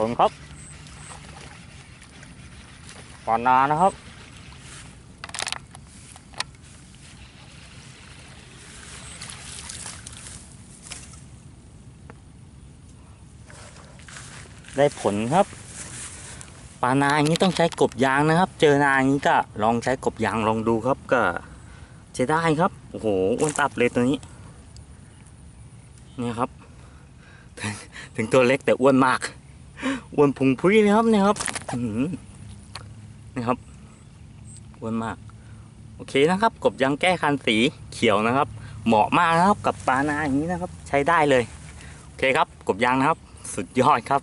ผลครับปานานะครับได้ผลครับปลานาอย่างนี้ต้องใช้กบยางนะครับ เจอนาอย่างนี้ก็ลองใช้กบยางลองดูครับก็ใช้ได้ครับโอ้โหอ้วนตับเลยตัวนี้เนี่ยครับ ถึงตัวเล็กแต่อ้วนมาก วนพุงพุ้ยนะครับเนี่ยครับนะครับวนมาก โอเคนะครับ กบยางแก้คันสีเขียวนะครับ เหมาะมากนะครับกับปลานาอย่างนี้นะครับ ใช้ได้เลย โอเคครับ กบยางนะครับ สุดยอดครับ